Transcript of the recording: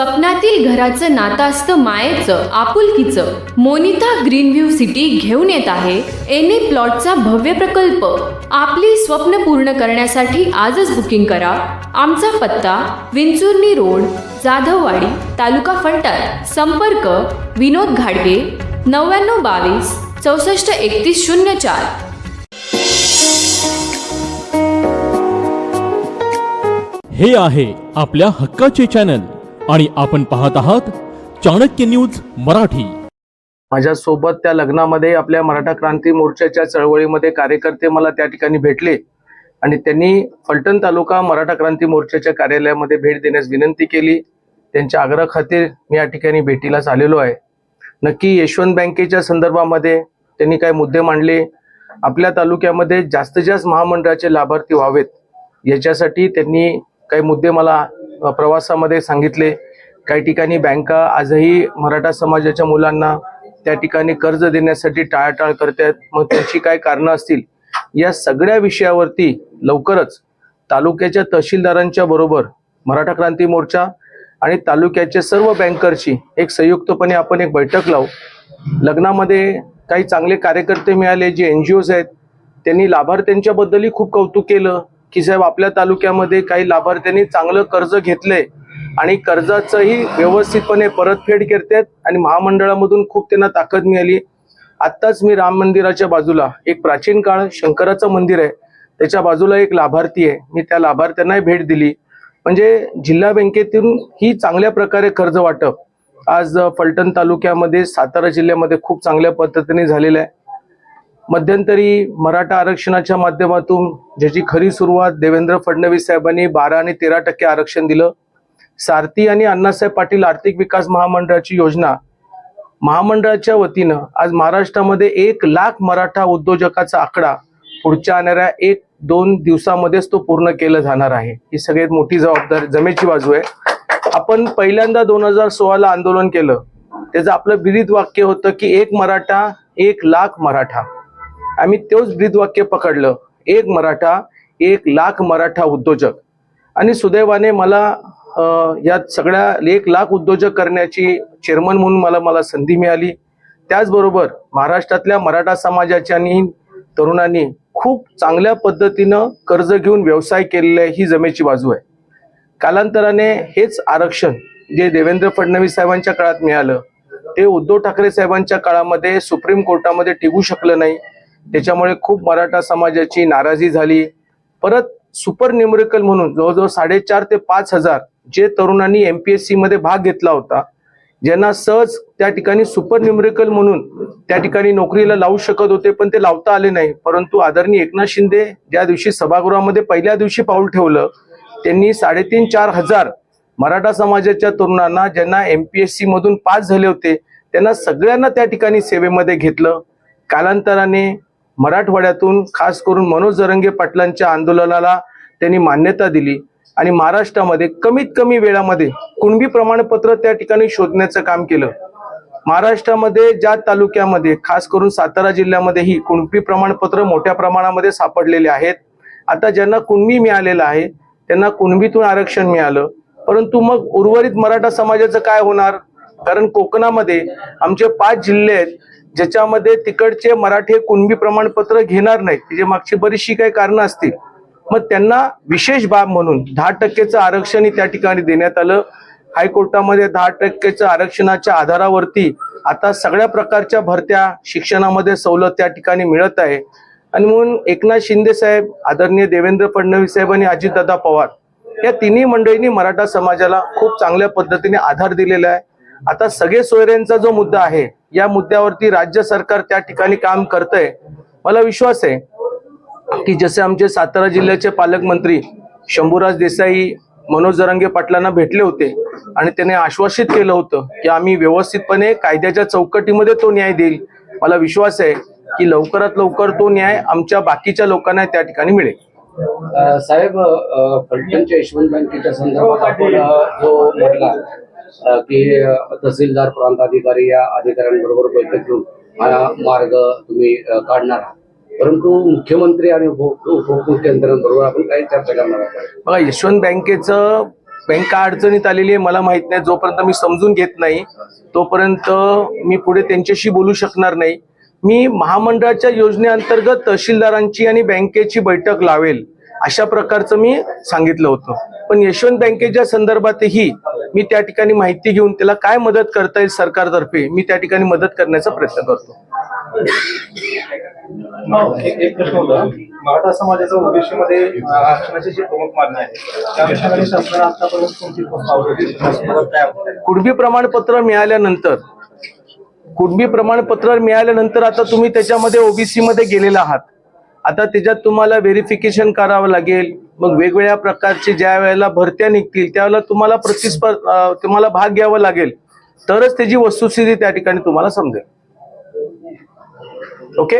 स्वप्नातील घराचं नातं असतं मायेचं आपुलकीचं मोनिता ग्रीनव्ह्यू सिटी घेऊन येत आहे. एन ए प्लॉटचा भव्य प्रकल्प. आपली स्वप्न पूर्ण करण्यासाठी आजच बुकिंग करा. आमचा पत्ता विंचुर्णी रोड जाधववाडी तालुका फलटण. संपर्क विनोद घाडगे नव्याण्णव बावीस चौसष्ट एकतीस शून्य चार. हे आहे आपल्या हक्काचे चॅनल. आणि आपण पाहत आहात चाणक्य न्यूज मराठी. माझ्या सोबत त्या लग्नामध्ये आपल्या मराठा क्रांती मोर्चाच्या चळवळीमध्ये कार्यकर्ते मला त्या ठिकाणी भेटले आणि त्यांनी फलटण तालुका मराठा क्रांती मोर्चाच्या कार्यालयामध्ये भेट देण्यास विनंती केली. त्यांच्या आग्रह खातीर मी या ठिकाणी भेटीलाच आलेलो आहे. नक्की यशवंत बँकेच्या संदर्भामध्ये त्यांनी काय मुद्दे मांडले. आपल्या तालुक्यामध्ये जास्तीत जास्त महामंडळाचे लाभार्थी व्हावेत. याच्यासाठी त्यांनी काही मुद्दे मला प्रवासामध्ये सांगितले काही ठिकाणी बँका आजही मराठा समाजाच्या मुलांना त्या ठिकाणी कर्ज देण्यासाठी टाळाटाळ करतात मग त्याची काय कारणं असतील? या सगळ्या विषयावरती लवकरच तालुक्याच्या तहसीलदारांच्या बरोबर मराठा क्रांती मोर्चा आणि तालुक्याच्या सर्व बँकरची एक संयुक्तपणे आपण एक बैठक लावू. लग्नामध्ये काही चांगले कार्यकर्ते मिळाले जे एन जी ओज आहेत. त्यांनी लाभार्थ्यांच्याबद्दलही खूप कौतुक केलं. की साहेब आपल्या तालुक्यामध्ये काही लाभार्थ्यांनी चांगलं कर्ज घेतलंय आणि कर्जाचंही व्यवस्थितपणे परतफेड करतात आणि महामंडळामधून खूप त्यांना ताकद मिळाली. आत्ताच मी राम मंदिराच्या बाजूला एक प्राचीन काळ शंकराचं मंदिर आहे त्याच्या बाजूला एक लाभार्थी आहे. मी त्या लाभार्थ्यांनाही भेट दिली. म्हणजे जिल्हा बँकेतून ही चांगल्या प्रकारे कर्ज वाटप. आज फलटण तालुक्यामध्ये सातारा जिल्ह्यामध्ये खूप चांगल्या पद्धतीने झालेलं आहे. मध्यंतरी मराठा आरक्षणाच्या माध्यमातून ज्याची खरी सुरुवात देवेंद्र फडणवीस साहेबांनी बारा आणि तेरा टक्के आरक्षण दिलं. सारथी आणि अण्णासाहेब पाटील आर्थिक विकास महामंडळाची योजना. महामंडळाच्या वतीनं आज महाराष्ट्रामध्ये एक लाख मराठा उद्योजकाचा आकडा पुढच्या येणाऱ्या एक दोन दिवसामध्येच तो पूर्ण केलं जाणार आहे. ही सगळ्यात मोठी जबाबदारी जमेची बाजू आहे. आपण पहिल्यांदा दोन हजार सोळाला आंदोलन केलं. त्याचं आपलं ब्रीद वाक्य होतं की एक मराठा एक लाख मराठा. आम्ही तोच ब्रीद वाक्य पकडलं. एक मराठा एक लाख मराठा उद्योजक. आणि सुदैवाने मला यात सगळ्या एक लाख उद्योजक करण्याची चेअरमन म्हणून मला मला संधी मिळाली. त्याचबरोबर महाराष्ट्रातल्या मराठा समाजाच्या आणि तरुणांनी खूप चांगल्या पद्धतीनं कर्ज घेऊन व्यवसाय केलेला आहे ही जमेची बाजू आहे. कालांतराने हेच आरक्षण जे देवेंद्र फडणवीस साहेबांच्या काळात मिळालं ते उद्धव ठाकरे साहेबांच्या काळामध्ये सुप्रीम कोर्टामध्ये टिकू शकलं नाही. त्याच्यामुळे खूप मराठा समाजाची नाराजी झाली. परत सुपर न्युमरिकल म्हणून जवळजवळ साडेचार ते पाच हजार जे तरुणांनी एमपीएससी मध्ये भाग घेतला होता ज्यांना सहज त्या ठिकाणी सुपर न्युमरिकल म्हणून त्या ठिकाणी नोकरीला लावू शकत होते पण ते लावता आले नाही. परंतु आदरणीय एकनाथ शिंदे ज्या दिवशी सभागृहामध्ये पहिल्या दिवशी पाऊल ठेवलं त्यांनी साडेतीन चार हजार मराठा समाजाच्या तरुणांना ज्यांना एमपीएससी मधून पास झाले होते त्यांना सगळ्यांना त्या ठिकाणी सेवेमध्ये घेतलं. कालांतराने मराठवाड्यातून खास करून मनोज जरंगे पाटलांच्या आंदोलनाला त्यांनी मान्यता दिली. आणि महाराष्ट्रामध्ये कमीत कमी वेळामध्ये कुणबी प्रमाणपत्र त्या ठिकाणी शोधण्याचं काम केलं. महाराष्ट्रामध्ये ज्या तालुक्यामध्ये खास करून सातारा जिल्ह्यामध्येही कुणबी प्रमाणपत्र मोठ्या प्रमाणामध्ये सापडलेले आहेत आता ज्यांना कुणबी मिळालेलं आहे त्यांना कुणबीतून आरक्षण मिळालं. परंतु मग उर्वरित मराठा समाजाचं काय होणार? कारण कोकणामध्ये आमचे पाच जिल्हे आहेत ज्याच्यामध्ये तिकडचे मराठी कुणबी प्रमाणपत्र घेणार नाहीत त्याची मागची बरीचशी काही कारणं असतील. मग त्यांना विशेष बाब म्हणून दहा टक्केचं आरक्षणही त्या ठिकाणी देण्यात आलं. हायकोर्टामध्ये दहा टक्केचं आरक्षणाच्या आधारावरती आता सगळ्या प्रकारच्या भरत्या शिक्षणामध्ये सवलत त्या ठिकाणी मिळत आहे. आणि म्हणून एकनाथ शिंदे साहेब आदरणीय देवेंद्र फडणवीस साहेब आणि अजितदादा पवार या तिन्ही मंडळींनी मराठा समाजाला खूप चांगल्या पद्धतीने आधार दिलेला आहे. आता सगळे सोयऱ्यांचा जो मुद्दा आहे या मुद्द्यावरती राज्य सरकार त्या ठिकाणी काम करतंय. मला विश्वास आहे की जसे आमचे सातारा जिल्ह्याचे पालकमंत्री शंभूराज देसाई मनोज जरंगे पाटलांना भेटले होते आणि त्याने आश्वासित केलं होतं की आम्ही व्यवस्थितपणे कायद्याच्या चौकटीमध्ये तो न्याय देईल. मला विश्वास आहे की लवकरात लवकर तो न्याय आमच्या बाकीच्या लोकांना त्या ठिकाणी मिळेल. साहेब फलटणच्या यशवंत बँकेच्या संदर्भात आपण जो म्हटला की तहसीलदार प्रांत अधिकारी या अधिकाऱ्यांबरोबर बैठक घेऊन हा मार्ग तुम्ही काढणार आहात. परंतु मुख्यमंत्री आणि उपमुख्यमंत्र्यांबरोबर आपण काही चर्चा करणार आहोत. बघा यशवंत बँकेचं बँका अडचणीत आलेली आहे मला माहीत नाही. जोपर्यंत मी समजून घेत नाही तोपर्यंत मी पुढे त्यांच्याशी बोलू शकणार नाही. मी महामंडळाच्या योजनेअंतर्गत तहसीलदारांची आणि बँकेची बैठक लावेल. अशा प्रकारचं मी सांगितलं होतं. पण यशवंत बँकेच्या संदर्भातही मी त्या ठिकाणी माहिती घेऊन त्याला काय मदत करता येईल सरकारतर्फे मी त्या ठिकाणी मदत करण्याचा प्रयत्न करतो. एक प्रश्न होता. मराठा समाजाचा ओबीसीमध्ये आरक्षणाची जी प्रमुख मागणी आहे आतापर्यंत? कुणबी प्रमाणपत्र मिळाल्यानंतर कुणबी प्रमाणपत्र मिळाल्यानंतर आता तुम्ही त्याच्यामध्ये ओबीसी मध्ये गेलेला आहात. आता त्याच्यात तुम्हाला व्हेरिफिकेशन करावं लागेल. मग वेगवेगळ्या प्रकारची ज्या वेळेला भरत्या निघतील त्यावेळेला तुम्हाला प्रतिस्पर्धा तुम्हाला भाग घ्यावा लागेल. तरच त्याची वस्तुस्थिती त्या ठिकाणी तुम्हाला समजेल. ओके